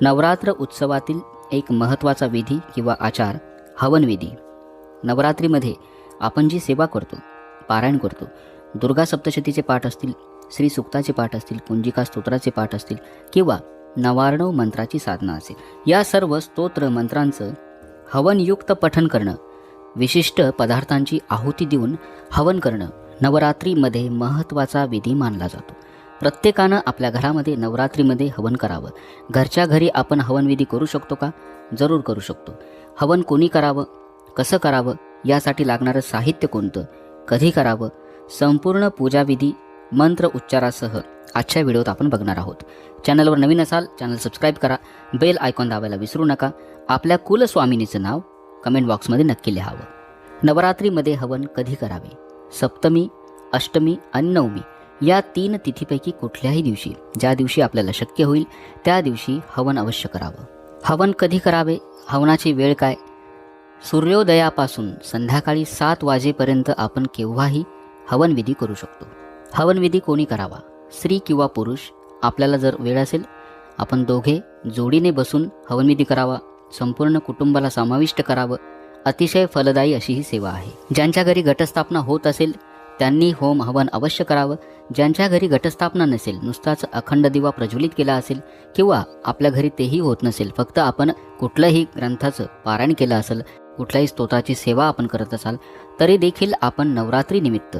नवरात्र उत्सवातील एक महत्त्वाचा विधी किंवा आचार हवनविधी. नवरात्रीमध्ये आपण जी सेवा करतो पारायण करतो दुर्गा सप्तशतीचे पाठ असतील श्री सुक्ताचे पाठ असतील कुंजिका स्तोत्राचे पाठ असतील किंवा नवार्णव मंत्राची साधना असेल या सर्व स्तोत्र मंत्रांचं हवनयुक्त पठन करणं विशिष्ट पदार्थांची आहुती देऊन हवन करणं नवरात्रीमध्ये महत्त्वाचा विधी मानला जातो. प्रत्येकानं आपल्या घरामध्ये नवरात्रीमध्ये हवन करावं. घरच्या घरी आपण हवनविधी करू शकतो का? जरूर करू शकतो. हवन कोणी करावं? कसं करावं? यासाठी लागणारं साहित्य कोणतं? कधी करावं? संपूर्ण पूजाविधी मंत्र उच्चारासह आजच्या व्हिडिओत आपण बघणार आहोत. चॅनलवर नवीन असाल चॅनल सबस्क्राईब करा. बेल आयकॉन दाबायला विसरू नका. आपल्या कुलस्वामिनीचं नाव कमेंट बॉक्समध्ये नक्की लिहावं. नवरात्रीमध्ये हवन कधी करावे? सप्तमी अष्टमी आणि नवमी. या तीन तिथीपैकी कुठल्याही दिवशी ज्या दिवशी आपल्याला शक्य होईल त्या दिवशी हवन अवश्य करावं. हवन कधी करावे? हवनाची वेळ काय? सूर्योदयापासून संध्याकाळी सात वाजेपर्यंत आपण केव्हाही हवनविधी करू शकतो. हवनविधी कोणी करावा? स्त्री किंवा पुरुष? आपल्याला जर वेळ असेल आपण दोघे जोडीने बसून हवनविधी करावा. संपूर्ण कुटुंबाला समाविष्ट करावं. अतिशय फलदायी अशी ही सेवा आहे. ज्यांच्या घरी घटस्थापना होत असेल त्यांनी होम हवन अवश्य करावं. ज्यांच्या घरी घटस्थापना नसेल नुसताच अखंड दिवा प्रज्वलित केला असेल किंवा आपल्या घरी तेही होत नसेल फक्त आपण कुठल्याही ग्रंथाचं पारायण केलं असेल कुठल्याही स्तोत्राची सेवा आपण करत असाल तरी देखील आपण नवरात्रीनिमित्त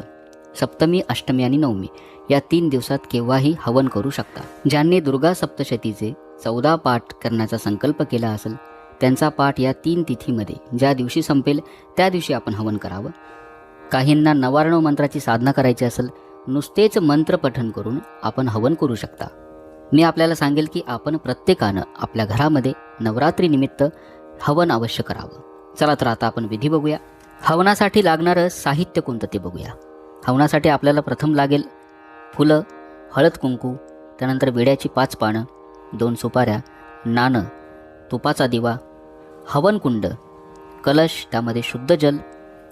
सप्तमी अष्टमी आणि नवमी या तीन दिवसात केव्हाही हवन करू शकता. ज्यांनी दुर्गा सप्तशतीचे चौदा पाठ करण्याचा संकल्प केला असेल त्यांचा पाठ या तीन तिथीमध्ये ज्या दिवशी संपेल त्या दिवशी आपण हवन करावं. काहींना नवार्णव मंत्राची साधना करायची असेल नुसतेच मंत्र पठण करून आपण हवन करू शकता. मी आपल्याला सांगेल की आपण प्रत्येकानं आपल्या घरामध्ये नवरात्रीनिमित्त हवन अवश्य करावं. चला तर आता आपण विधी बघूया. हवनासाठी लागणारं साहित्य कोणतं ते बघूया. हवनासाठी आपल्याला प्रथम लागेल फुलं हळद कुंकू त्यानंतर विड्याची पाच पानं दोन सुपाऱ्या नाणं तुपाचा दिवा हवनकुंड कलश त्यामध्ये शुद्ध जल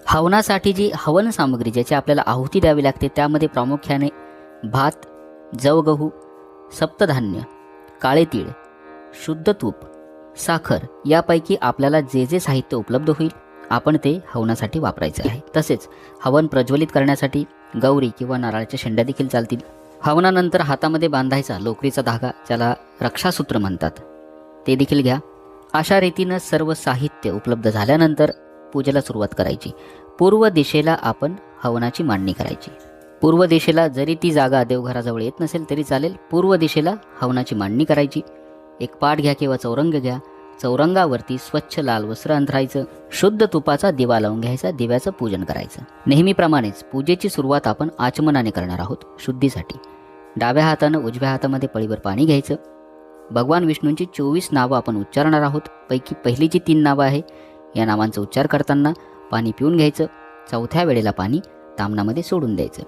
हवनासाठी जी हवन सामग्री ज्याची आपल्याला आहुती द्यावी लागते त्यामध्ये प्रामुख्याने भात जवगहू सप्तधान्य काळे तीळ शुद्ध तूप साखर यापैकी आपल्याला जे जे साहित्य उपलब्ध होईल आपण ते हवनासाठी वापरायचे आहे. तसेच हवन प्रज्वलित करण्यासाठी गौरी किंवा नारळाच्या शेंड्या देखील चालतील. हवनानंतर हातामध्ये बांधायचा लोकरीचा धागा ज्याला रक्षासूत्र म्हणतात ते देखील घ्या. अशा रीतीनं सर्व साहित्य उपलब्ध झाल्यानंतर पूजेला सुरुवात करायची. पूर्व दिशेला आपण हवनाची मांडणी करायची. पूर्व दिशेला जरी ती जागा देवघराजवळ येत नसेल तरी चालेल. पूर्व दिशेला हवनाची मांडणी करायची. एक पाठ घ्या किंवा चौरंग घ्या. चौरंगावरती स्वच्छ लाल वस्त्र अंथरायचं. शुद्ध तुपाचा दिवा लावून घ्यायचा. दिव्याचं पूजन करायचं. नेहमीप्रमाणेच पूजेची सुरुवात आपण आचमनाने करणार आहोत शुद्धीसाठी. डाव्या हातानं उजव्या हातामध्ये पळीवर पाणी घ्यायचं. भगवान विष्णूंची चोवीस नावं आपण उच्चारणार आहोत. पैकी पहिली जी तीन नावं आहे. या नावांचा उच्चार करताना पाणी पिऊन घ्यायचं. चौथ्या वेळेला पाणी तामणामध्ये सोडून द्यायचं.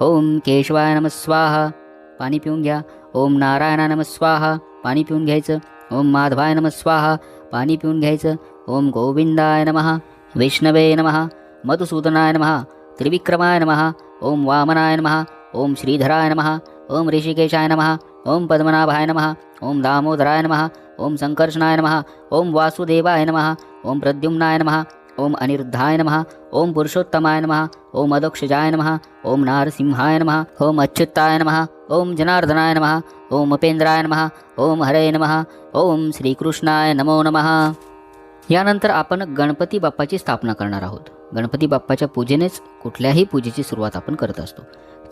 ओम केशवाय नम स्वाहा. पाणी पिऊन घ्या. ओम नारायणा नम स्वाहा. पाणी पिऊन घ्यायचं. ओम माधवाय नम स्वाहा. पाणी पिऊन घ्यायचं. ओम गोविंदाय नमः. विष्णवे नमः. मधुसूदनाय नमः. त्रिविक्रमाय नमः. ओम वामनाय नमः. ओम श्रीधराय नमः. ओम ऋषिकेशाय नमः. ओम पद्मनाभाय नमः. ओम दामोदराय नमः. ओम संकर्षणाय नमः. ओम वासुदेवाय नमः. ओम प्रद्युम्नाय नमः ओम अनिरुद्धाय नमः ओम पुरुषोत्तमाय नमः ओम अदोक्षजाय नमः ओम नारसिंहाय नमः ओम अच्युताय नमः ओम जनार्दनाय नमः ओम उपेंद्राय नमः ओम हरे नमः ओम श्रीकृष्णाय नमो नमः. यानंतर आपण गणपती बाप्पाची स्थापना करणार आहोत. गणपती बाप्पाच्या पूजेनेच कुठल्याही पूजेची सुरुवात आपण करत असतो.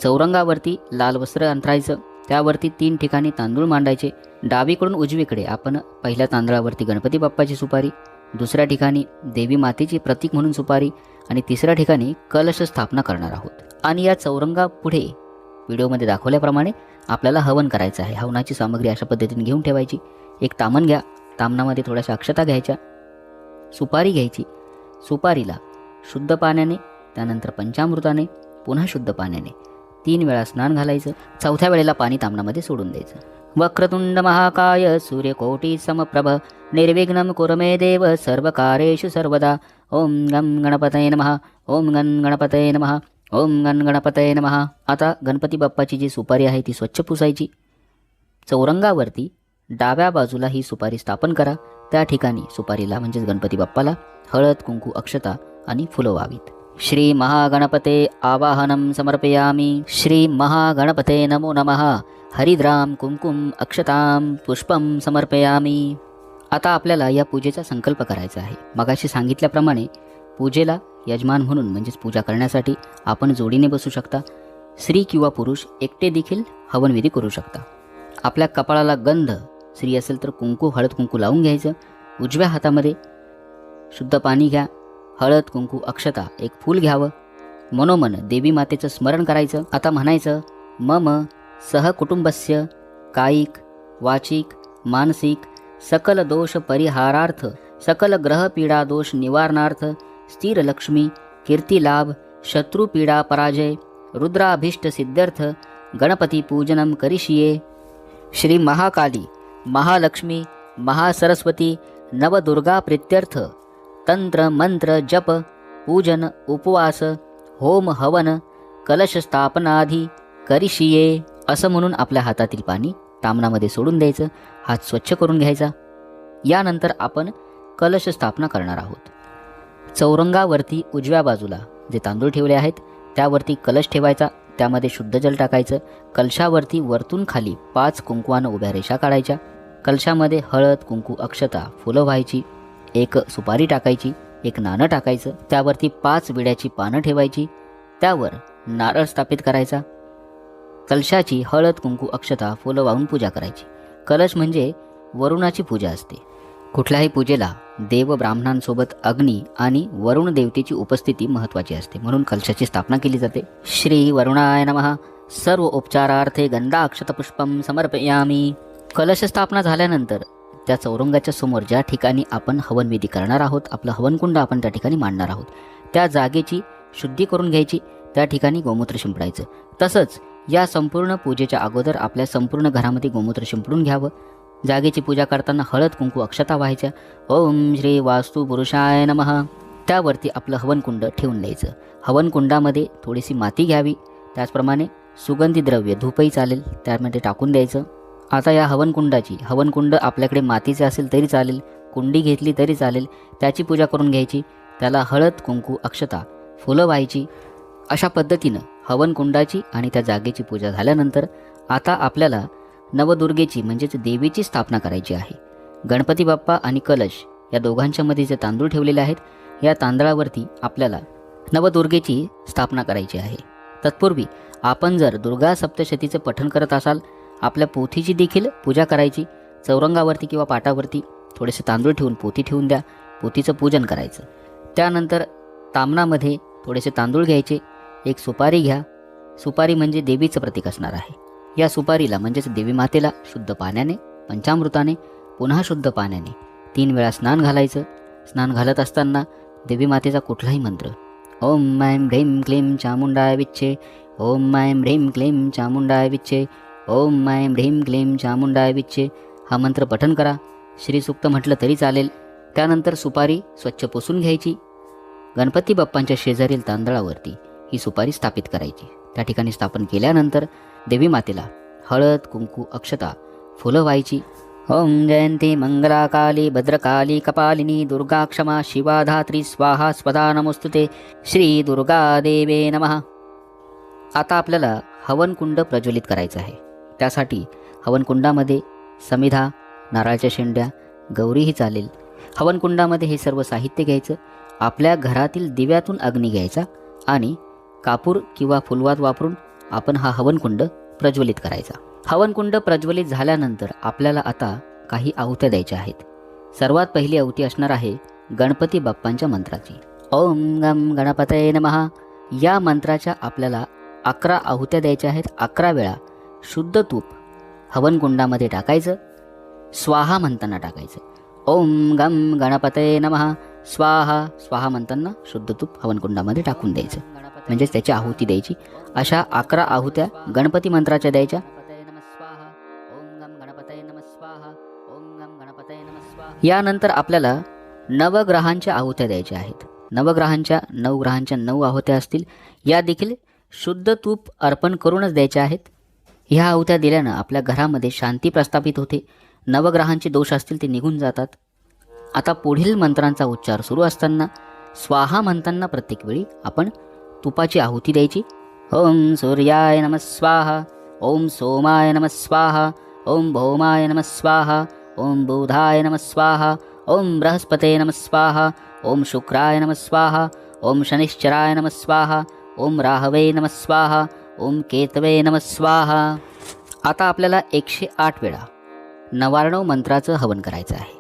चौरंगावरती लाल वस्त्र अंथरायचं त्यावरती तीन ठिकाणी तांदूळ मांडायचे डावीकडून उजवीकडे आपण पहिल्या तांदळावरती गणपती बाप्पाची सुपारी दुसऱ्या ठिकाणी देवी मातेची प्रतीक म्हणून सुपारी आणि तिसऱ्या ठिकाणी कलश स्थापना करणार आहोत. आणि या चौरंगा पुढे व्हिडिओमध्ये दाखवल्याप्रमाणे आपल्याला हवन करायचं आहे. हवनाची सामग्री अशा पद्धतीने घेऊन ठेवायची. एक तामण घ्या. तामणामध्ये थोड्याशा अक्षता घ्यायच्या. सुपारी घ्यायची. सुपारीला शुद्ध पाण्याने त्यानंतर पंचामृताने पुन्हा शुद्ध पाण्याने तीन वेळा स्नान घालायचं. चौथ्या वेळेला पाणी तामणामध्ये सोडून द्यायचं. वक्रतुंड महाकाय सूर्यकोटी समप्रभ निर्विघ्नं कुरमे देव सर्वकारेषु सर्वदा। ओं गं गणपतये नमः ओं गण गणपतये नमः ओं गण गणपतये नमः। आता गणपती बाप्पाची जी सुपारी आहे ती स्वच्छ पुसायची. चौरंगावरती डाव्या बाजूला ही सुपारी स्थापन करा. त्या ठिकाणी सुपारीला म्हणजेच गणपती बाप्पाला हळद कुंकू अक्षता आणि फुलं व्हावीत. श्री महागणपते आवाहनं समर्पयामी. श्री महागणपते नमो नमः. हरिद्राम कुंकुम अक्षतां पुष्पम समर्पयामी. आता आपल्याला या पूजेचा संकल्प करायचा आहे. मगाशी सांगितल्याप्रमाणे पूजेला यजमान म्हणून म्हणजेच पूजा करण्यासाठी आपण जोडीने बसू शकता. स्त्री किंवा पुरुष एकटे देखील हवनविधी करू शकता. आपल्या कपाळाला गंध स्त्री असेल तर कुंकू हळद कुंकू लावून घ्यायचं. उजव्या हातामध्ये शुद्ध पाणी घ्या. हळद कुंकू अक्षता एक फूल घ्यावं. मनोमन देवी मातेचं स्मरण करायचं. आता म्हणायचं मम सहकुटुंबस्य कायिक वाचिक मानसिक सकल दोष परिहारार्थ सकल ग्रह पीडा दोष निवारणार्थ स्थिर लक्ष्मी कीर्तिलाभ शत्रुपीडा पराजय रुद्राभीष्ट सिद्ध्यर्थ गणपती पूजनम करिष्ये। श्री महाकाली महालक्ष्मी महासरस्वती नवदुर्गा प्रित्यर्थ तंत्र मंत्र जप पूजन उपवास होम हवन कलश स्थापनाधी असं म्हणून आपल्या हातातील पाणी तामणामध्ये सोडून द्यायचं हात स्वच्छ करून घ्यायचा. यानंतर आपण कलश स्थापना करणार आहोत. चौरंगावरती उजव्या बाजूला जे तांदूळ ठेवले आहेत त्यावरती कलश ठेवायचा त्यामध्ये शुद्ध जल टाकायचं कलशावरती वरतून खाली पाच कुंकवानं उभ्या रेषा काढायच्या कलशामध्ये हळद कुंकू अक्षता फुलं व्हायची एक सुपारी टाकायची एक नाणं टाकायचं त्यावरती पाच विड्याची पानं ठेवायची त्यावर नारळ स्थापित करायचा कलशाची हळद कुंकू अक्षता फुलं वाहून पूजा करायची. कलश म्हणजे वरुणाची पूजा असते. कुठल्याही पूजेला देव ब्राह्मणांसोबत अग्नी आणि वरुण देवतेची उपस्थिती महत्त्वाची असते. म्हणून कलशाची स्थापना केली जाते. श्री वरुणाय नमः. सर्व उपचारार्थे गंधाक्षतपुष्पम समर्पयामी. कलश स्थापना झाल्यानंतर त्या चौरंगाच्या समोर ज्या ठिकाणी आपण हवनविधी करणार आहोत आपलं हवनकुंड आपण त्या ठिकाणी मांडणार आहोत. त्या जागेची शुद्धी करून घ्यायची त्या ठिकाणी गोमूत्र शिंपडायचं. तसंच या संपूर्ण पूजेच्या अगोदर आपल्या संपूर्ण घरामध्ये गोमूत्र शिंपडून घ्यावं. जागेची पूजा करताना हळद कुंकू अक्षता व्हायच्या. ओम श्री वास्तू पुरुषाय नमः. त्यावरती आपलं हवनकुंड ठेवून द्यायचं. हवनकुंडामध्ये थोडीशी माती घ्यावी. त्याचप्रमाणे सुगंधी द्रव्य धूपही चालेल त्यामध्ये टाकून द्यायचं. आता या हवनकुंडाची हवनकुंड आपल्याकडे मातीचे असेल तरी चालेल कुंडी घेतली तरी चालेल त्याची पूजा करून घ्यायची. त्याला हळद कुंकू अक्षता फुलं व्हायची. अशा पद्धतीनं हवनकुंडाची आणि त्या जागेची पूजा झाल्यानंतर आता आपल्याला नवदुर्गेची म्हणजेच देवीची स्थापना करायची आहे. गणपती बाप्पा आणि कलश या दोघांच्यामध्ये जे तांदूळ ठेवलेले आहेत या तांदळावरती आपल्याला नवदुर्गेची स्थापना करायची आहे. तत्पूर्वी आपण जर दुर्गा सप्तशतीचं पठण करत असाल आपल्या पोथीची देखील पूजा करायची. चौरंगावरती किंवा पाटावरती थोडेसे तांदूळ ठेवून पोथी ठेवून द्या पोथीचं पूजन करायचं. त्यानंतर तामणामध्ये थोडेसे तांदूळ घ्यायचे. एक सुपारी घ्या. सुपारी म्हणजे देवीचं प्रतीक असणार आहे. या सुपारीला म्हणजेच देवी मातेला शुद्ध पाण्याने पंचामृताने पुन्हा शुद्ध पाण्याने तीन वेळा स्नान घालायचं. स्नान घालत असताना देवी मातेचा कुठलाही मंत्र ओम मायम ढेम क्लीं चामुंडाय विच्छे ओम मायम ढेम क्लीं चामुंडाय विच्छे ओम मायम ढेम क्लीं चामुंडाय विच्छे हा मंत्र पठन करा. श्रीसुक्त म्हटलं तरी चालेल. त्यानंतर सुपारी स्वच्छ पुसून घ्यायची. गणपती बाप्पांच्या शेजारील तांदळावरती ही सुपारी स्थापित करायची. त्या ठिकाणी स्थापन केल्यानंतर देवी मातेला हळद कुंकू अक्षता फुलं व्हायची. ओम जयंती मंगलाकाली भद्रकाली कपालिनी दुर्गा क्षमा शिवा धात्री स्वाहा स्वदा नमोस्तुते श्री दुर्गा देवे नमः. आता आपल्याला हवनकुंड प्रज्वलित करायचं आहे. त्यासाठी हवनकुंडामध्ये समिधा नारळाच्या शेंड्या गौरीही चालेल. हवनकुंडामध्ये हे सर्व साहित्य घ्यायचं. आपल्या घरातील दिव्यातून अग्नी घ्यायचा आणि कापूर किंवा फुलवात वापरून आपण हा हवनकुंड प्रज्वलित करायचा. हवनकुंड प्रज्वलित झाल्यानंतर आपल्याला आता काही आहुत्या द्यायच्या आहेत. सर्वात पहिली आहुती असणार आहे गणपती बाप्पांच्या मंत्राची. ओम गम गणपतये नमहा या मंत्राच्या आपल्याला अकरा आहुत्या द्यायच्या आहेत. अकरा वेळा शुद्ध तूप हवनकुंडामध्ये टाकायचं. स्वाहा म्हणताना टाकायचं. ओम गम गणपतये नमहा स्वाहा. स्वाहा म्हणताना शुद्ध तूप हवनकुंडामध्ये टाकून द्यायचं. म्हणजेच त्याची आहुती द्यायची. अशा अकरा आहुत्या गणपती मंत्राच्या द्यायच्या. यानंतर आपल्याला नवग्रहांच्या आहुत्या द्यायच्या आहेत. नवग्रहांच्या नऊ ग्रहांच्या नऊ आहुत्या असतील. या देखील शुद्ध तूप अर्पण करूनच द्यायच्या आहेत. ह्या आहुत्या दिल्यानं आपल्या घरामध्ये शांती प्रस्थापित होते. नवग्रहांचे दोष असतील ते निघून जातात. आता पुढील मंत्रांचा उच्चार सुरू असताना स्वाहा म्हणताना प्रत्येक वेळी आपण तुपाची आहुती द्यायची? ओम सूर्याय नम स्वाहा ओम सोमाय नम स्वाहा ओम भौमाय नम स्वाहा ओम बुधाय नम स्वाहा ओम बृहस्पते नम स्वाहा ओम शुक्राय नम स्वाहा ओम शनिश्चराय नम स्वाहा ओम राहवे नम स्वाहा ओम केतवे नम स्वाहा। आता आपल्याला एकशे आठ वेळा नवारणव मंत्राचं हवन करायचं आहे.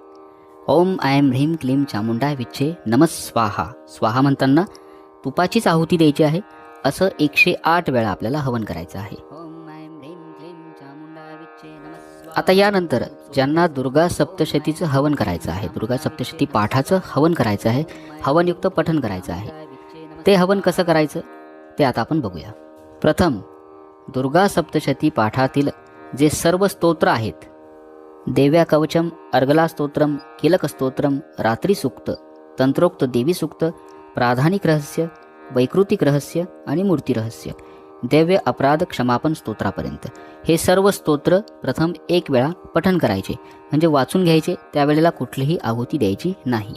ओम ऐं ह्रीम क्लीं चामुंडा विच्छे नमः स्वाहा. स्वाहा म्हणताना तुपाचीच आहुती द्यायची आहे असं एकशे आठ वेळा आपल्याला हवन करायचं आहे. आता यानंतर ज्यांना दुर्गा सप्तशतीचं हवन करायचं आहे दुर्गा सप्तशती पाठाचं हवन करायचं आहे हवनयुक्त पठन करायचं आहे ते हवन कसं करायचं? ते आता आपण बघूया. प्रथम दुर्गा सप्तशती पाठातील जे सर्व स्तोत्र आहेत देव्या कवचम अर्गला स्तोत्रम किलक स्तोत्रम रात्री सुक्त तंत्रोक्त देवी सुक्त प्राधानिक रहस्य वैकृतिक रहस्य आणि मूर्ती रहस्य देव्य अपराध क्षमापन स्तोत्रापर्यंत. हे सर्व स्तोत्र प्रथम एक वेळा पठन करायचे. म्हणजे वाचून घ्यायचे त्यावेळेला कुठलीही आहुती द्यायची नाही.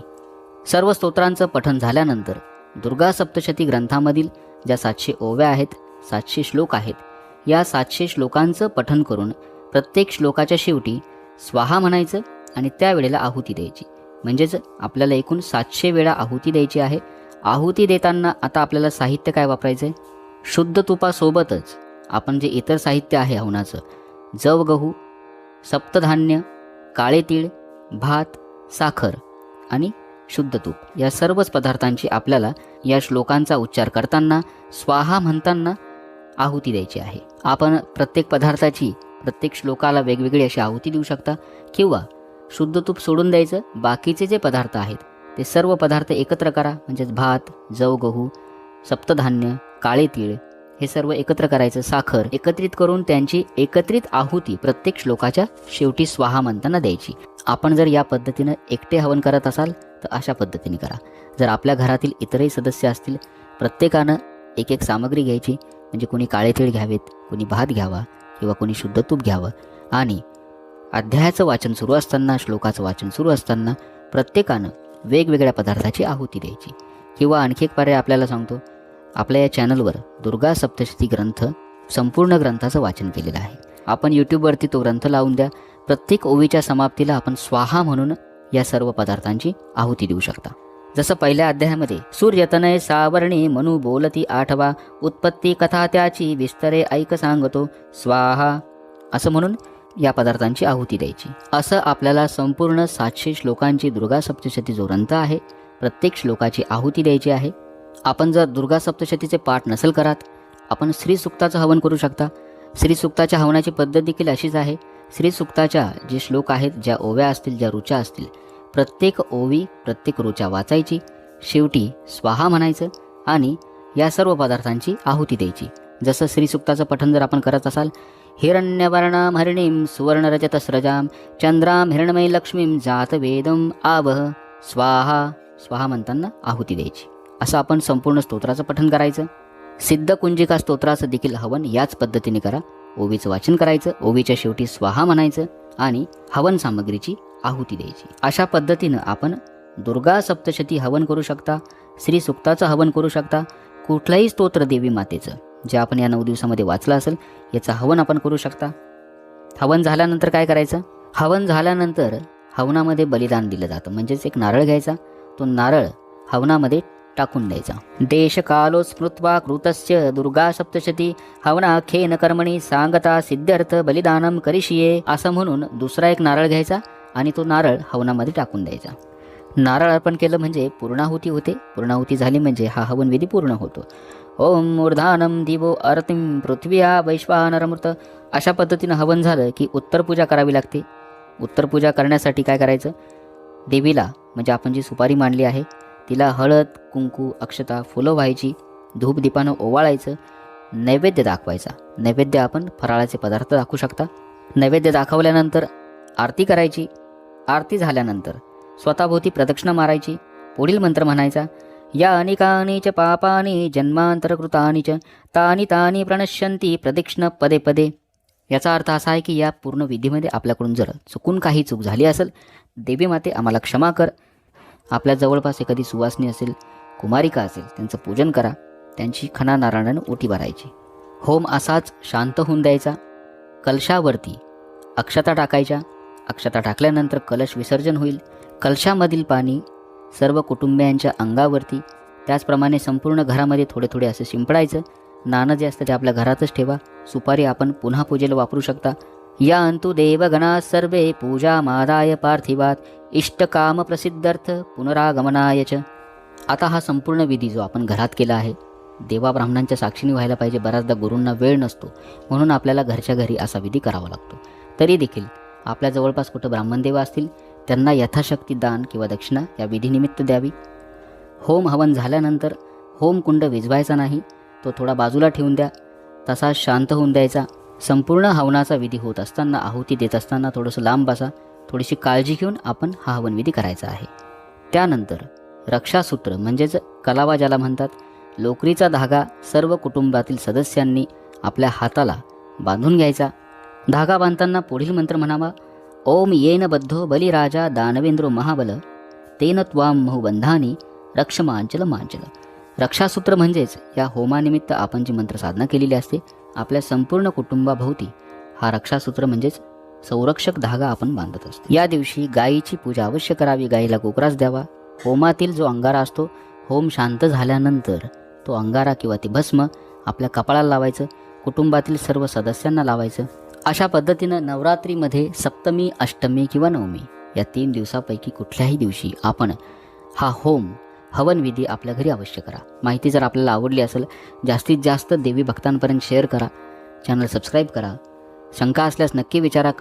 सर्व स्तोत्रांचं पठन झाल्यानंतर दुर्गा सप्तशती ग्रंथामधील ज्या सातशे ओव्या आहेत सातशे श्लोक आहेत या सातशे श्लोकांचं पठन करून प्रत्येक श्लोकाच्या शेवटी स्वाहा म्हणायचं आणि त्यावेळेला आहुती द्यायची. म्हणजेच आपल्याला एकूण सातशे वेळा आहुती द्यायची आहे आहुती देताना आता आपल्याला साहित्य काय वापरायचं आहे शुद्ध तुपासोबतच आपण जे इतर साहित्य आहे हवनाचं जव गहू सप्तधान्य काळे तीळ भात साखर आणि शुद्ध तूप या सर्वच पदार्थांची आपल्याला या श्लोकांचा उच्चार करताना स्वाहा म्हणताना आहुती द्यायची आहे. आपण प्रत्येक पदार्थाची प्रत्येक श्लोकाला वेगवेगळी अशी आहुती देऊ शकता किंवा शुद्ध तूप सोडून द्यायचं बाकीचे जे पदार्थ आहेत ते सर्व पदार्थ एकत्र करा म्हणजेच भात जव गहू सप्तधान्य काळे तीळ हे सर्व एकत्र करायचं साखर एकत्रित करून त्यांची एकत्रित आहुती प्रत्येक श्लोकाच्या शेवटी स्वाहा म्हणताना द्यायची. आपण जर या पद्धतीनं एकटे हवन करत असाल तर अशा पद्धतीने करा. जर आपल्या घरातील इतरही सदस्य असतील प्रत्येकानं एक एक सामग्री घ्यायची म्हणजे कोणी काळे तीळ घ्यावेत कोणी भात घ्यावा किंवा कोणी शुद्ध तूप घ्यावं. आणि अध्यायाचं वाचन सुरू असताना श्लोकाचं वाचन सुरू असताना प्रत्येकानं वेगवेगळ्या पदार्थाची आहुती द्यायची. किंवा आणखी एक पर्याय आपल्याला सांगतो. आपल्या या चॅनलवर दुर्गा सप्तशती ग्रंथ संपूर्ण ग्रंथाचं वाचन केलेलं आहे. आपण यूट्यूबवरती तो ग्रंथ लावून द्या. प्रत्येक ओवीच्या समाप्तीला आपण स्वाहा म्हणून या सर्व पदार्थांची आहुती देऊ शकता. जसं पहिल्या अध्यायामध्ये सूर्यतनय सावर्णी मनु बोलती आठवा उत्पत्ती कथा त्याची विस्तरे ऐक सांगतो स्वाहा असं म्हणून या पदार्थांची आहुती द्यायची. असं आपल्याला संपूर्ण सातशे श्लोकांची दुर्गा सप्तशती जो ग्रंथ आहे. प्रत्येक श्लोकाची आहुती द्यायची आहे. आपण जर दुर्गा सप्तशतीचे पाठ नसेल करत आपण श्रीसुक्ताचं हवन करू शकता. श्रीसुक्ताच्या हवनाची पद्धत देखील अशीच आहे. श्रीसुक्ताच्या जे श्लोक आहेत ज्या ओव्या असतील ज्या रुचा असतील प्रत्येक ओवी प्रत्येक रुचा वाचायची. शेवटी स्वाहा म्हणायचं आणि या सर्व पदार्थांची आहुती द्यायची. जसं श्रीसुक्ताचं पठण जर आपण करत असाल हिरण्यवर्णां हरिणीं सुवर्णरजतस्रजां चंद्राम हिरणमयी लक्ष्मीं जातवेदम आवह स्वाहा स्वाहा म्हणताना आहुती द्यायची. असं आपण संपूर्ण स्तोत्राचं पठण करायचं. सिद्ध कुंजिका स्तोत्राचं देखील हवन याच पद्धतीने करा. ओवीचं वाचन करायचं ओवीच्या शेवटी स्वाहा म्हणायचं आणि हवन सामग्रीची आहुती द्यायची. अशा पद्धतीनं आपण दुर्गा सप्तशती हवन करू शकता श्री सुक्ताचं हवन करू शकता कुठलंही स्तोत्र देवी मातेचं. जे आपण या नऊ दिवसामध्ये वाचलं असेल याचं हवन आपण करू शकता. हवन झाल्यानंतर काय करायचं? हवन झाल्यानंतर हवनामध्ये बलिदान दिलं जातं. म्हणजेच एक नारळ घ्यायचा. तो नारळ हवनामध्ये टाकून द्यायचा. देश कालो स्मृत्वा कृतस्य दुर्गा सप्तशती हवना खेन कर्मणी सांगता सिद्ध्यर्थ बलिदानम करिशिये असं म्हणून दुसरा एक नारळ घ्यायचा आणि तो नारळ हवनामध्ये टाकून द्यायचा. नारळ अर्पण केलं म्हणजे पूर्णाहुती होते. पूर्णाहुती झाली म्हणजे हा हवनविधी पूर्ण होतो. ओम मूर्धानम दिवो अर्तिम वैश्वा वैश्वानरमृत अशा पद्धतीनं हवन झालं की उत्तर पूजा करावी लागते. उत्तर पूजा करण्यासाठी काय करायचं? देवीला म्हणजे आपण जी सुपारी मांडली आहे तिला हळद कुंकू अक्षता फुलं व्हायची धूप दीपानं ओवाळायचं नैवेद्य दाखवायचा. नैवेद्य आपण फराळाचे पदार्थ दाखवू शकता. नैवेद्य दाखवल्यानंतर आरती करायची. आरती झाल्यानंतर स्वतःभोवती प्रदक्षिणा मारायची पुढील मंत्र म्हणायचा या अनेकानि च पापानी जन्मांतरकृतानी च तानि तानि प्रणश्यंती प्रदक्षिण पदे पदे. याचा अर्थ असा आहे की या पूर्ण विधीमध्ये आपल्याकडून जर चुकून काही चूक झाली असेल देवी माते आम्हाला क्षमा कर. आपल्या जवळपास एखादी सुवासनी असेल कुमारिका असेल त्यांचं पूजन करा. त्यांची खणा नारळानं ओटी भरायची. होम असाच शांत होऊन द्यायचा. कलशावरती अक्षता टाकायच्या. अक्षता टाकल्यानंतर कलश विसर्जन होईल. कलशामधील पाणी सर्व कुटुंबियांच्या अंगावरती त्याचप्रमाणे संपूर्ण घरामध्ये थोडे थोडे असे शिंपडायचं. नाणं जे असतं ते आपल्या घरातच ठेवा. सुपारी आपण पुन्हा पूजेला वापरू शकता. या अंतु देवगणा सर्वे पूजा मादाय पार्थिवात. इष्टकाम प्रसिद्धार्थ पुनरागमनायच आता हा संपूर्ण विधी जो आपण घरात केला आहे देवा ब्राह्मणांच्या साक्षीने व्हायला पाहिजे. बऱ्याचदा गुरूंना वेळ नसतो. म्हणून आपल्याला घरच्या घरी असा विधी करावा लागतो. तरी देखील आपल्या जवळपास कुठं ब्राह्मण देव असतील त्यांना यथाशक्ती दान किंवा दक्षिणा या विधीनिमित्त द्यावी. होम हवन झाल्यानंतर होमकुंड विझवायचा नाही तो थोडा बाजूला ठेवून द्या. तसा शांत होऊन द्यायचा. संपूर्ण हवनाचा विधी होत असताना आहुती देत असताना थोडंसं लांब बसा. थोडीशी काळजी घेऊन आपण हा हवनविधी करायचा आहे. त्यानंतर रक्षासूत्र म्हणजेच कलावा ज्याला म्हणतात लोकरीचा धागा सर्व कुटुंबातील सदस्यांनी आपल्या हाताला बांधून घ्यायचा. धागा बांधताना पुढील मंत्र म्हणावा ओम येन बद्धो बलिराजा दानवेंद्रो महाबल तेन त्वाम बहुबंधानी रक्षमांचल मांचल रक्षासूत्र म्हणजेच या होमानिमित्त आपण जी मंत्रसाधना केलेली असते. आपल्या संपूर्ण कुटुंबाभोवती हा रक्षासूत्र म्हणजेच संरक्षक धागा आपण बांधत असतो. या दिवशी गायीची पूजा अवश्य करावी. गायीला गोकरास द्यावा. होमातील जो अंगारा असतो होम शांत झाल्यानंतर तो अंगारा किंवा ती भस्म आपल्या कपाळाला लावायचं कुटुंबातील सर्व सदस्यांना लावायचं अशा पद्धतीनं नवरात्रीमध्ये सप्तमी अष्टमी किंवा नवमी या तीन दिवसापैकी कुठल्याही दिवशी आपण हा होम हवन विधी आपल्या घरी अवश्य करा. माहिती जर आपल्याला आवडली असेल जास्तीत जास्त देवी भक्तांपर्यंत शेअर करा. चॅनल सबस्क्राईब करा. शंका असल्यास नक्की विचारा.